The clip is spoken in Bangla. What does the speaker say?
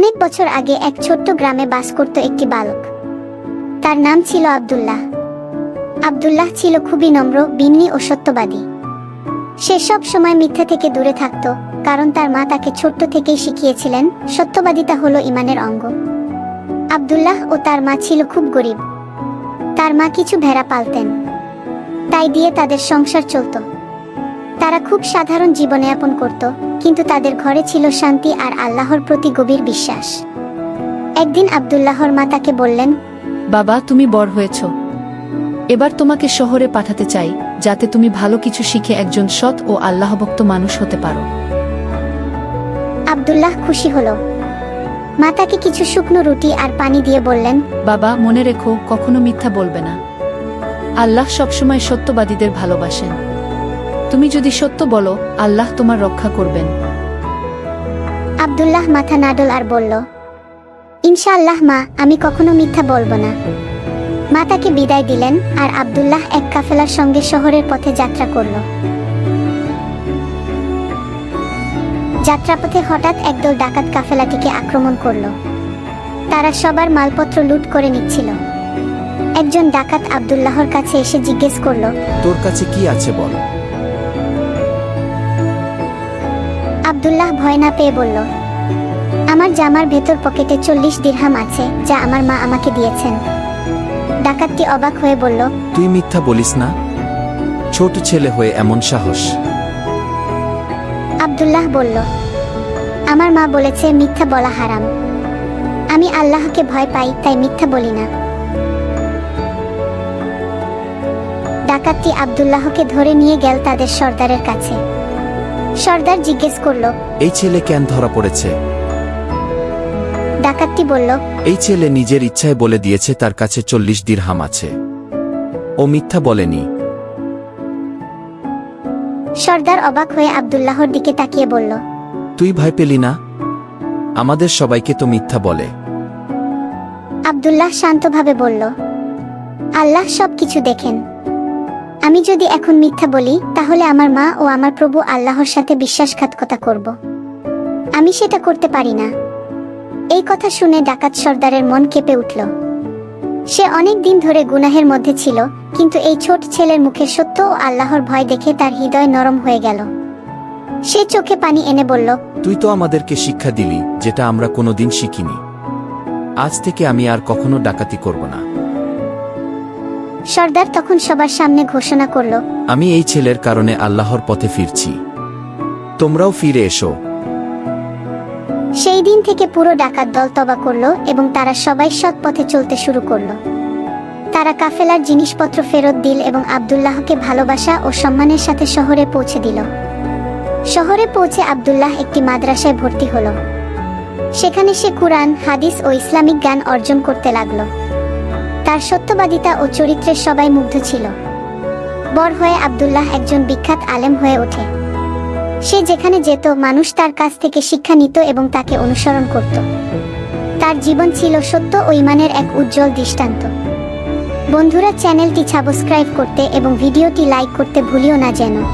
অনেক বছর আগে এক ছোট্ট গ্রামে বাস করত একটি বালক। তার নাম ছিল আব্দুল্লাহ। আব্দুল্লাহ ছিল খুবই নম্র, বিনয়ী ও সত্যবাদী। সে সব সময় মিথ্যা থেকে দূরে থাকত, কারণ তার মা তাকে ছোট্ট থেকেই শিখিয়েছিলেন, সত্যবাদিতা হলো ইমানের অঙ্গ। আব্দুল্লাহ ও তার মা ছিল খুব গরিব। তার মা কিছু ভেড়া পালতেন। তাই দিয়ে তাদের সংসার চলত। তারা খুব সাধারণ জীবনযাপন করত কিন্তু তাদের ঘরে ছিল শান্তি আর আল্লাহর প্রতি গভীর বিশ্বাস। একদিন আব্দুল্লাহর মা তাকে বললেন বাবা তুমি বড় হয়েছ। এবার তোমাকে শহরে পাঠাতে চাই যাতে তুমি ভালো কিছু শিখে একজন সৎ ও আল্লাহভক্ত মানুষ হতে পারো। আব্দুল্লাহ খুশি হলো। মা তাকে কিছু শুকনো রুটি আর পানি দিয়ে বললেন বাবা মনে রেখো কখনো মিথ্যা বলবে না। আল্লাহ সবসময় সত্যবাদীদের ভালোবাসেন। তুমি যদি সত্য বলো আল্লাহ তোমার রক্ষা করবেন। আব্দুল্লাহ মাথা নাডল আর বলল ইনশাআল্লাহ মা আমি কখনো মিথ্যা বলব না। মা তাকে বিদায় দিলেন আর আব্দুল্লাহ এক কাফেলার সঙ্গে শহরের পথে যাত্রা করল। যাত্রাপথে হঠাৎ একদল ডাকাত কাফেলাটিকে আক্রমণ করল। তারা সবার মালপত্র লুট করে নিচ্ছিল। একজন ডাকাত আবদুল্লাহর কাছে এসে জিজ্ঞেস করল তোর কাছে কি আছে বল? আব্দুল্লাহ ভয় না পেয়ে বলল আমার জামার ভেতর পকেটে চল্লিশ দিরহাম আছে যা আমার মা আমাকে দিয়েছেন। ডাকাতটি অবাক হয়ে বলল তুই মিথ্যা বলিস না। ছোট ছেলে হয়ে এমন সাহস। আব্দুল্লাহ বলল আমার মা বলেছে মিথ্যা বলা হারাম। আমি আল্লাহকে ভয় পাই তাই মিথ্যা বলি না। ডাকাতটি আব্দুল্লাহকে ধরে নিয়ে গেল তাদের সর্দারের কাছে। সর্দার জিজ্ঞেস করল এই ছেলে কেন ধরা পড়েছে? ডাকাতটি বলল এই ছেলে নিজের ইচ্ছায় বলে দিয়েছে তার কাছে চল্লিশ দিরহাম আছে। ও মিথ্যা বলেনি। সর্দার অবাক হয়ে আবদুল্লাহর দিকে তাকিয়ে বলল তুই ভয় পেলি না? আমাদের সবাইকে তো মিথ্যা বলে। আব্দুল্লাহ শান্তভাবে বলল আল্লাহ সব কিছু দেখেন। আমি যদি এখন মিথ্যা বলি, তাহলে আমার মা ও আমার প্রভু আল্লাহর সাথে বিশ্বাসঘাতকতা করব। আমি সেটা করতে পারি না। এই কথা শুনে ডাকাত সর্দারের মন কেঁপে উঠল। সে অনেক দিন ধরে গুনাহের মধ্যে ছিল, কিন্তু এই ছোট ছেলের মুখে সত্য ও আল্লাহর ভয় দেখে তার হৃদয় নরম হয়ে গেল। সে চোখে পানি এনে বলল, তুই তো আমাদেরকে শিক্ষা দিলি, যেটা আমরা কোনোদিন শিখিনি। আজ থেকে আমি আর কখনো ডাকাতি করব না। সর্দার তখন সবার সামনে ঘোষণা করল আমি এই ছেলের কারণে আল্লাহর পথে ফিরছি। তোমরাও ফিরে এসো। সেই দিন থেকে পুরো ডাকাত দল তবা করল এবং তারা সবাই সৎ পথে চলতে শুরু করল। তারা কাফেলার জিনিসপত্র ফেরত দিল এবং আবদুল্লাহকে ভালোবাসা ও সম্মানের সাথে শহরে পৌঁছে দিল। শহরে পৌঁছে আবদুল্লাহ একটি মাদ্রাসায় ভর্তি হলো। সেখানে সে কুরআন হাদিস ও ইসলামিক জ্ঞান অর্জন করতে লাগল। তার সত্যবাদিতা ও চরিত্রের সবাই মুগ্ধ ছিল। বড় হয়ে আবদুল্লাহ একজন বিখ্যাত আলেম হয়ে ওঠে। সে যেখানে যেত, মানুষ তার কাছ থেকে শিক্ষা নিত এবং তাকে অনুসরণ করত। তার জীবন ছিল সত্য ও ইমানের এক উজ্জ্বল দৃষ্টান্ত। বন্ধুরা, চ্যানেলটি সাবস্ক্রাইব করতে এবং ভিডিওটি লাইক করতে ভুলিও না যেন।